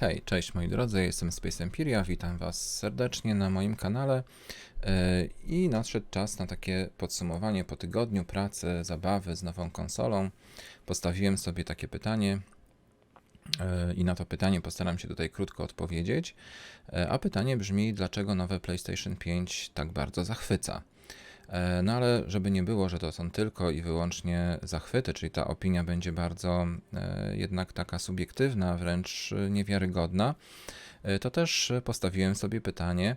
Hej, cześć moi drodzy, jestem Space Empiria, witam Was serdecznie na moim kanale e, i nadszedł czas na takie podsumowanie po tygodniu pracy, zabawy z nową konsolą. Postawiłem sobie takie pytanie e, i na to pytanie postaram się tutaj krótko odpowiedzieć. E, a pytanie brzmi, dlaczego nowe PlayStation 5 tak bardzo zachwyca? E, no ale żeby nie było, że to są tylko i wyłącznie zachwyty, czyli ta opinia będzie bardzo e, jednak taka subiektywna, wręcz niewiarygodna, e, to też postawiłem sobie pytanie,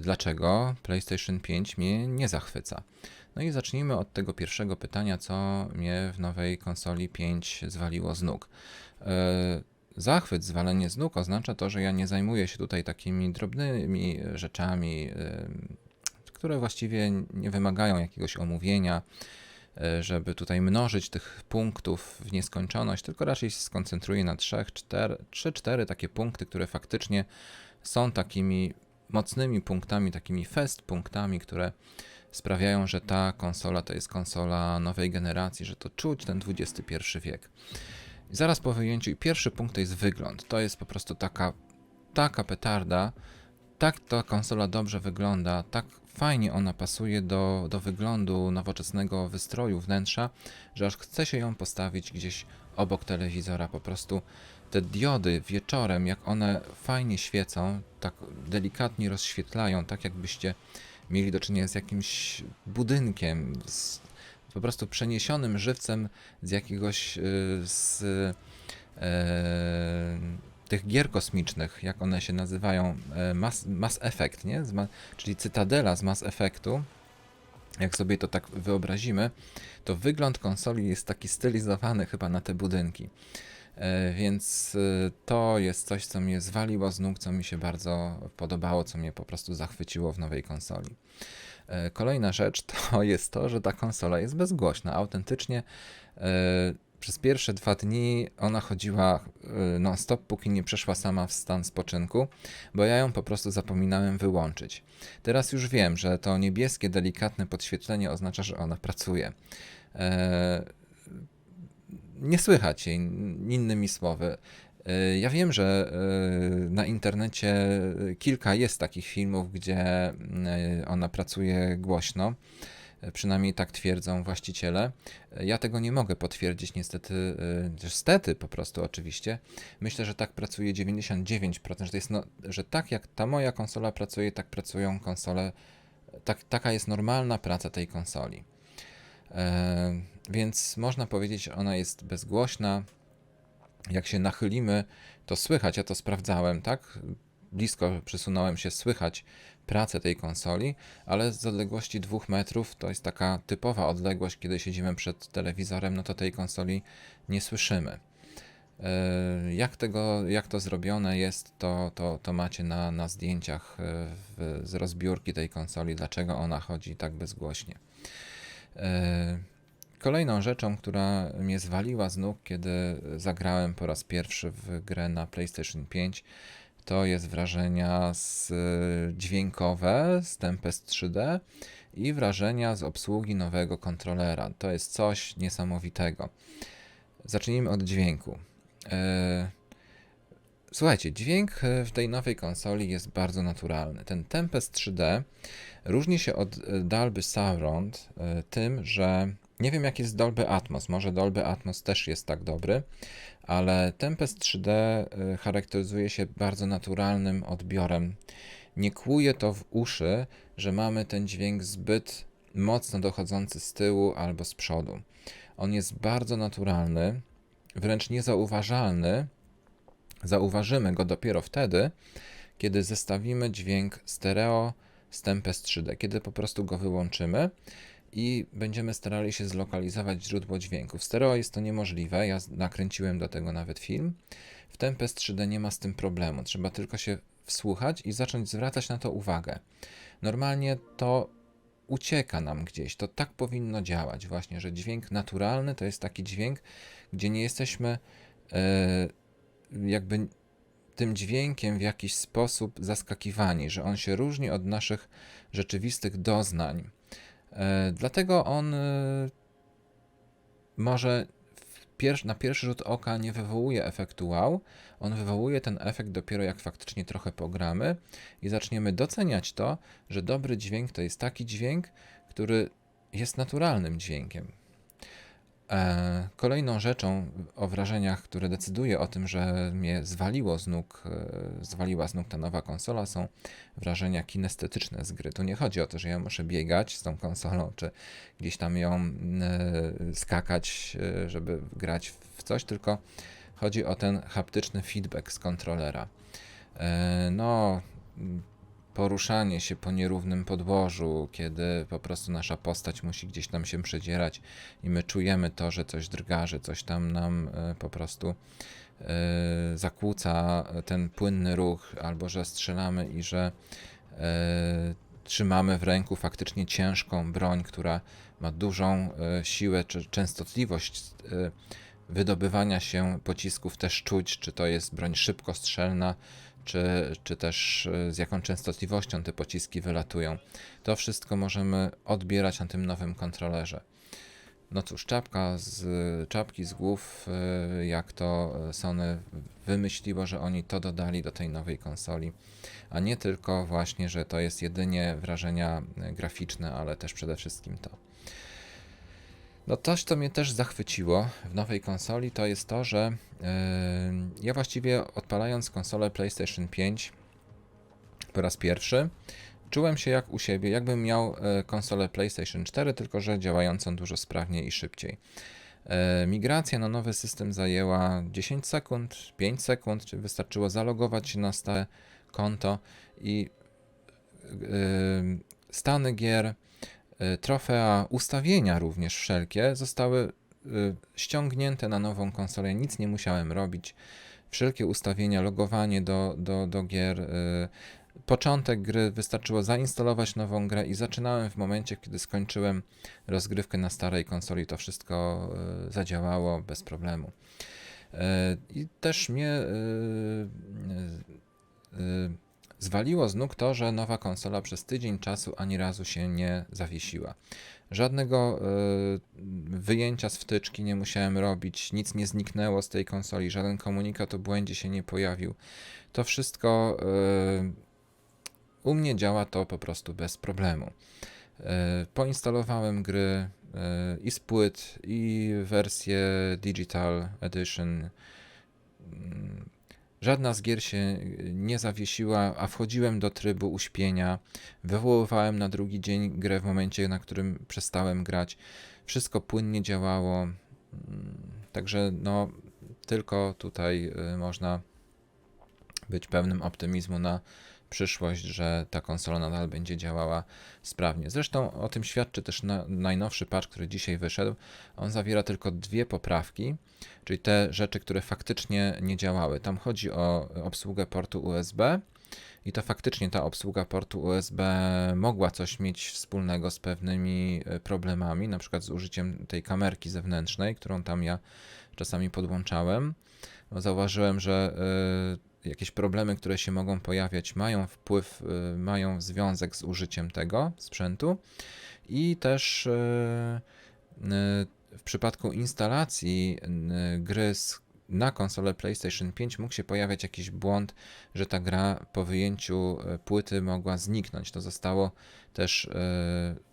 dlaczego PlayStation 5 mnie nie zachwyca. No i zacznijmy od tego pierwszego pytania, co mnie w nowej konsoli 5 zwaliło z nóg. Zachwyt, zwalenie z nóg oznacza to, że ja nie zajmuję się tutaj takimi drobnymi rzeczami, które właściwie nie wymagają jakiegoś omówienia, e, żeby tutaj mnożyć tych punktów w nieskończoność, tylko raczej się skoncentruję na trzech, cztery, trzy, cztery takie punkty, które faktycznie są takimi mocnymi punktami, takimi fest punktami, które sprawiają, że ta konsola to jest konsola nowej generacji, że to czuć ten XXI wiek. I zaraz po wyjęciu, pierwszy punkt to jest wygląd. To jest po prostu taka, taka petarda, tak ta konsola dobrze wygląda, tak fajnie ona pasuje do, do wyglądu nowoczesnego wystroju wnętrza, że aż chce się ją postawić gdzieś obok telewizora. Po prostu te diody wieczorem, jak one fajnie świecą, tak delikatnie rozświetlają, tak jakbyście mieli do czynienia z jakimś budynkiem, z po prostu przeniesionym żywcem z jakiegoś y, z, e, tych gier kosmicznych, jak one się nazywają, e, Mass, Mass Effect, nie? czyli Cytadela z Mass Effectu, jak sobie to tak wyobrazimy, to wygląd konsoli jest taki stylizowany chyba na te budynki. E, więc e, to jest coś, co mnie zwaliło z nóg, co mi się bardzo podobało, co mnie po prostu zachwyciło w nowej konsoli. Kolejna rzecz to jest to, że ta konsola jest bezgłośna. Autentycznie przez pierwsze dwa dni ona chodziła y, non-stop, póki nie przeszła sama w stan spoczynku, bo ja ją po prostu zapominałem wyłączyć. Teraz już wiem, że to niebieskie, delikatne podświetlenie oznacza, że ona pracuje. Eee, nie słychać jej, innymi słowy. Eee, ja wiem, że eee, na internecie kilka jest takich filmów, gdzie ona pracuje głośno. Przynajmniej tak twierdzą właściciele. Ja tego nie mogę potwierdzić, niestety, niestety po prostu oczywiście. Myślę, że tak pracuje 99%, że, to jest no, że tak jak ta moja konsola pracuje, tak pracują konsole. Tak, taka jest normalna praca tej konsoli. E, więc można powiedzieć, ona jest bezgłośna. Jak się nachylimy, to słychać, ja to sprawdzałem, tak? Blisko przysunąłem się, słychać pracę tej konsoli, ale z odległości dwóch metrów to jest taka typowa odległość, kiedy siedzimy przed telewizorem, no to tej konsoli nie słyszymy. E, jak, tego, jak to zrobione jest, to, to, to macie na, na zdjęciach e, w, z rozbiórki tej konsoli, dlaczego ona chodzi tak bezgłośnie. E, kolejną rzeczą, która mnie zwaliła z nóg, kiedy zagrałem po raz pierwszy w grę na PlayStation 5, to jest wrażenia z, dźwiękowe z Tempest 3D i wrażenia z obsługi nowego kontrolera. To jest coś niesamowitego. Zacznijmy od dźwięku. E, słuchajcie, dźwięk w tej nowej konsoli jest bardzo naturalny. Ten Tempest 3D różni się od Dolby Surround tym, że nie wiem jak jest Dolby Atmos, może Dolby Atmos też jest tak dobry, ale Tempest 3D y, charakteryzuje się bardzo naturalnym odbiorem. Nie kłuje to w uszy, że mamy ten dźwięk zbyt mocno dochodzący z tyłu albo z przodu. On jest bardzo naturalny, wręcz niezauważalny. Zauważymy go dopiero wtedy, kiedy zestawimy dźwięk stereo z Tempest 3D, kiedy po prostu go wyłączymy i będziemy starali się zlokalizować źródło dźwięku. W stereo jest to niemożliwe, ja nakręciłem do tego nawet film. W Tempest 3D nie ma z tym problemu, trzeba tylko się wsłuchać i zacząć zwracać na to uwagę. Normalnie to ucieka nam gdzieś, to tak powinno działać właśnie, że dźwięk naturalny to jest taki dźwięk, gdzie nie jesteśmy e, jakby tym dźwiękiem w jakiś sposób zaskakiwani, że on się różni od naszych rzeczywistych doznań. E, dlatego on e, może na pierwszy rzut oka nie wywołuje efektu wow, on wywołuje ten efekt dopiero jak faktycznie trochę pogramy i zaczniemy doceniać to, że dobry dźwięk to jest taki dźwięk, który jest naturalnym dźwiękiem. E, kolejną rzeczą o wrażeniach, które decyduje o tym, że mnie zwaliło z nóg, e, zwaliła z nóg ta nowa konsola, są wrażenia kinestetyczne z gry. Tu nie chodzi o to, że ja muszę biegać z tą konsolą, czy gdzieś tam ją e, skakać, żeby grać w coś, tylko chodzi o ten haptyczny feedback z kontrolera. No, poruszanie się po nierównym podłożu, kiedy po prostu nasza postać musi gdzieś tam się przedzierać i my czujemy to, że coś drga, że coś tam nam e, po prostu e, zakłóca ten płynny ruch, albo że strzelamy i że e, trzymamy w ręku faktycznie ciężką broń, która ma dużą siłę czy częstotliwość wydobywania się pocisków też czuć, czy to jest broń szybkostrzelna, czy, czy też e, z jaką częstotliwością te pociski wylatują. To wszystko możemy odbierać na tym nowym kontrolerze. No cóż, czapka z, czapki z głów, e, jak to Sony wymyśliło, że oni to dodali do tej nowej konsoli, a nie tylko właśnie, że to jest jedynie wrażenia graficzne, ale też przede wszystkim to. No coś, co mnie też zachwyciło w nowej konsoli, to jest to, że yy, ja właściwie odpalając konsolę PlayStation 5 po raz pierwszy, czułem się jak u siebie, jakbym miał yy, konsolę PlayStation 4, tylko że działającą dużo sprawniej i szybciej. Yy, migracja na nowy system zajęła 10 sekund, 5 sekund, czy wystarczyło zalogować się na stałe konto i stany gier E, trofea, ustawienia również wszelkie zostały e, ściągnięte na nową konsolę. Nic nie musiałem robić. Wszelkie ustawienia, logowanie do, do, do gier, e, początek gry, wystarczyło zainstalować nową grę i zaczynałem w momencie, kiedy skończyłem rozgrywkę na starej konsoli. To wszystko zadziałało bez problemu. I też mnie Zwaliło z nóg to, że nowa konsola przez tydzień czasu ani razu się nie zawiesiła. Żadnego y, wyjęcia z wtyczki nie musiałem robić, nic nie zniknęło z tej konsoli, żaden komunikat o błędzie się nie pojawił. To wszystko y, u mnie działa to po prostu bez problemu. Y, poinstalowałem gry i z płyt, i wersję Digital Edition mm, Żadna z gier się nie zawiesiła, a wchodziłem do trybu uśpienia. Wywoływałem na drugi dzień grę w momencie, na którym przestałem grać. Wszystko płynnie działało. Mm, także no, tylko tutaj y, można być pewnym optymizmu na przyszłość, że ta konsola nadal będzie działała sprawnie. Zresztą o tym świadczy też na, najnowszy patch, który dzisiaj wyszedł. On zawiera tylko dwie poprawki, czyli te rzeczy, które faktycznie nie działały. Tam chodzi o obsługę portu USB. I to faktycznie ta obsługa portu USB mogła coś mieć wspólnego z pewnymi e, problemami, na przykład z użyciem tej kamerki zewnętrznej, którą tam ja czasami podłączałem. Zauważyłem, że e, jakieś problemy, które się mogą pojawiać, mają wpływ, y, mają związek z użyciem tego sprzętu i też y, y, w przypadku instalacji gry na konsolę PlayStation 5 mógł się pojawiać jakiś błąd, że ta gra po wyjęciu płyty mogła zniknąć. To zostało też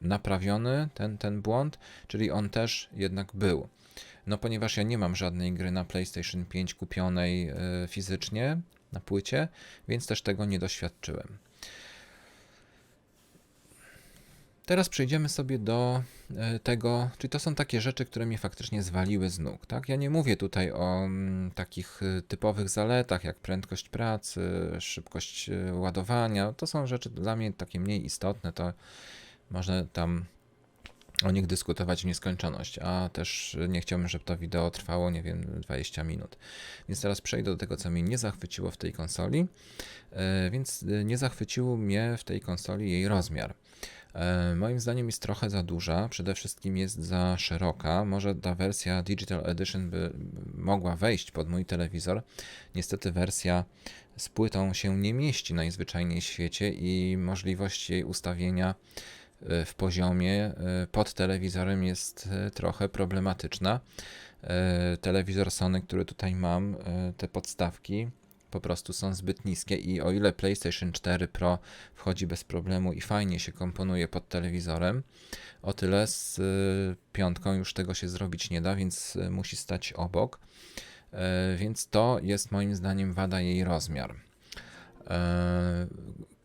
naprawiony, ten, ten błąd, czyli on też jednak był. No ponieważ ja nie mam żadnej gry na PlayStation 5 kupionej fizycznie, na płycie, więc też tego nie doświadczyłem. Teraz przejdziemy sobie do e, tego, czyli to są takie rzeczy, które mnie faktycznie zwaliły z nóg. Tak? Ja nie mówię tutaj o mm, takich e, typowych zaletach, jak prędkość pracy, szybkość e, ładowania. To są rzeczy dla mnie takie mniej istotne. To można tam o nich dyskutować w nieskończoność, a też nie chciałbym, żeby to wideo trwało, nie wiem, 20 minut. Więc teraz przejdę do tego, co mnie nie zachwyciło w tej konsoli. E, więc e, nie zachwycił mnie w tej konsoli jej rozmiar. E, moim zdaniem jest trochę za duża, przede wszystkim jest za szeroka. Może ta wersja Digital Edition by mogła wejść pod mój telewizor. Niestety wersja z płytą się nie mieści najzwyczajniej w świecie i możliwość jej ustawienia w poziomie e, pod telewizorem jest e, trochę problematyczna. e, telewizor Sony, który tutaj mam, e, te podstawki po prostu są zbyt niskie i o ile PlayStation 4 Pro wchodzi bez problemu i fajnie się komponuje pod telewizorem, o tyle z e, piątką już tego się zrobić nie da, więc e, musi stać obok. E, Więc to jest moim zdaniem wada jej rozmiar.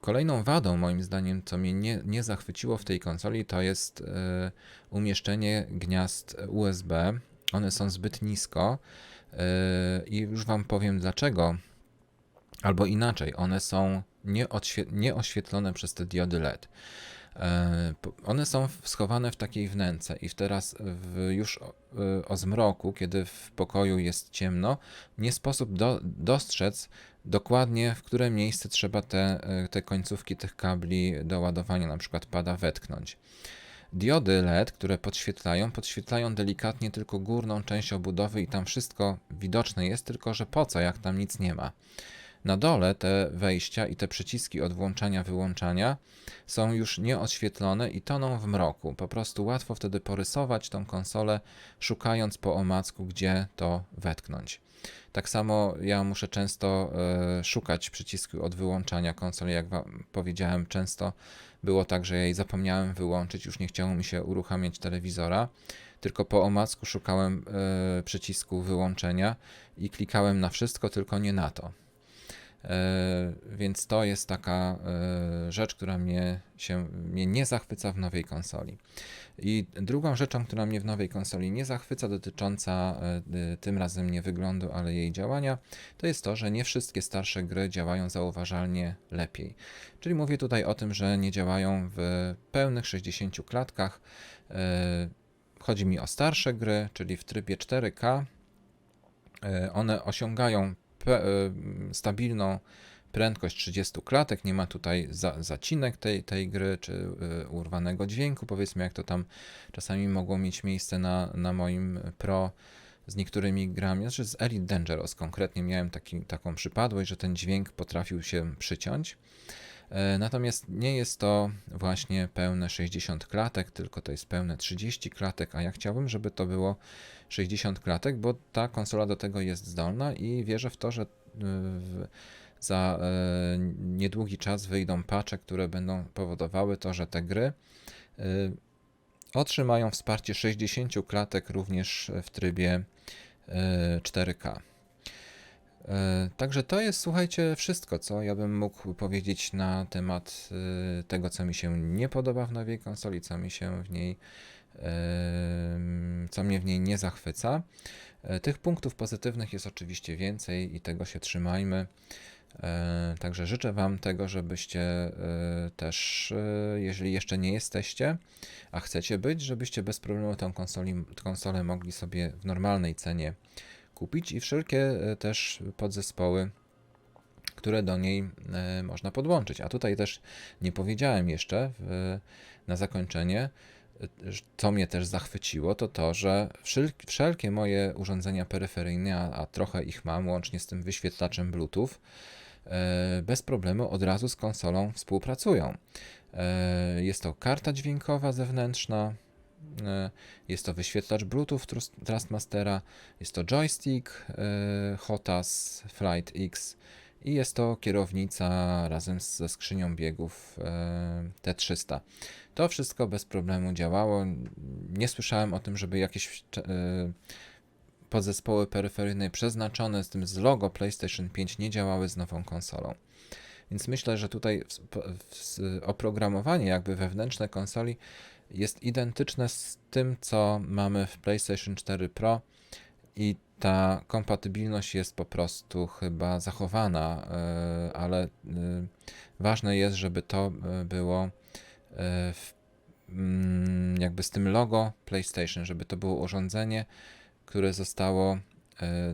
Kolejną wadą, moim zdaniem, co mnie nie, nie zachwyciło w tej konsoli, to jest e, umieszczenie gniazd USB. One są zbyt nisko e, i już Wam powiem dlaczego. Albo inaczej, one są nieoświetlone przez te diody LED. E, One są schowane w takiej wnęce i teraz w, już o, o zmroku, kiedy w pokoju jest ciemno, nie sposób do, dostrzec dokładnie, w które miejsce trzeba te, e, te końcówki tych kabli do ładowania na przykład pada wetknąć. Diody LED, które podświetlają, podświetlają delikatnie tylko górną część obudowy i tam wszystko widoczne jest, tylko że po co, jak tam nic nie ma. Na dole te wejścia i te przyciski od włączania, wyłączania są już nieoświetlone i toną w mroku. Po prostu łatwo wtedy porysować tą konsolę, szukając po omacku, gdzie to wetknąć. Tak samo ja muszę często e, szukać przycisku od wyłączania konsoli. Jak wam powiedziałem, często było tak, że jej zapomniałem wyłączyć, już nie chciało mi się uruchamiać telewizora, tylko po omacku szukałem e, przycisku wyłączenia i klikałem na wszystko, tylko nie na to. E, Więc to jest taka e, rzecz, która mnie, się, mnie nie zachwyca w nowej konsoli. I drugą rzeczą, która mnie w nowej konsoli nie zachwyca, dotycząca e, tym razem nie wyglądu, ale jej działania, to jest to, że nie wszystkie starsze gry działają zauważalnie lepiej. Czyli mówię tutaj o tym, że nie działają w pełnych 60 klatkach. Chodzi mi o starsze gry, czyli w trybie 4K. E, One osiągają stabilną prędkość 30 klatek, nie ma tutaj za, zacinek tej, tej gry, czy y, urwanego dźwięku, powiedzmy jak to tam czasami mogło mieć miejsce na, na moim Pro z niektórymi grami, znaczy z Elite Dangerous konkretnie miałem taki, taką przypadłość, że ten dźwięk potrafił się przyciąć. E, Natomiast nie jest to właśnie pełne 60 klatek, tylko to jest pełne 30 klatek, a ja chciałbym, żeby to było 60 klatek, bo ta konsola do tego jest zdolna i wierzę w to, że y, w, za e, niedługi czas wyjdą patche, które będą powodowały to, że te gry otrzymają wsparcie 60 klatek również w trybie y, 4K. E, Także to jest, słuchajcie, wszystko, co ja bym mógł powiedzieć na temat y, tego, co mi się nie podoba w nowej konsoli, co mi się w niej, co mnie w niej nie zachwyca. E, Tych punktów pozytywnych jest oczywiście więcej i tego się trzymajmy. E, Także życzę Wam tego, żebyście e, też, e, jeżeli jeszcze nie jesteście, a chcecie być, żebyście bez problemu tę konsolę mogli sobie w normalnej cenie kupić i wszelkie e, też podzespoły, które do niej e, można podłączyć. A tutaj też nie powiedziałem jeszcze w, na zakończenie, co mnie też zachwyciło, to to, że wszel- wszelkie moje urządzenia peryferyjne, a, trochę ich mam, łącznie z tym wyświetlaczem Bluetooth, e, bez problemu od razu z konsolą współpracują. Jest to karta dźwiękowa zewnętrzna, jest to wyświetlacz Bluetooth Trust- Trustmastera, jest to joystick e, Hotas Flight X i jest to kierownica razem ze skrzynią biegów e, T300. To wszystko bez problemu działało. Nie słyszałem o tym, żeby jakieś e, podzespoły peryferyjne przeznaczone z tym z logo PlayStation 5 nie działały z nową konsolą. Więc myślę, że tutaj oprogramowanie jakby wewnętrzne konsoli jest identyczne z tym, co mamy w PlayStation 4 Pro i ta kompatybilność jest po prostu chyba zachowana, e, ale e, ważne jest, żeby to e, było mm, jakby z tym logo PlayStation, żeby to było urządzenie, które zostało,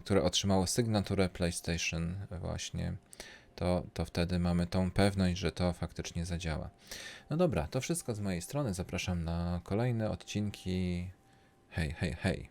które otrzymało sygnaturę PlayStation właśnie. To, to wtedy mamy tą pewność, że to faktycznie zadziała. No dobra, to wszystko z mojej strony. Zapraszam na kolejne odcinki. Hej, hej, hej.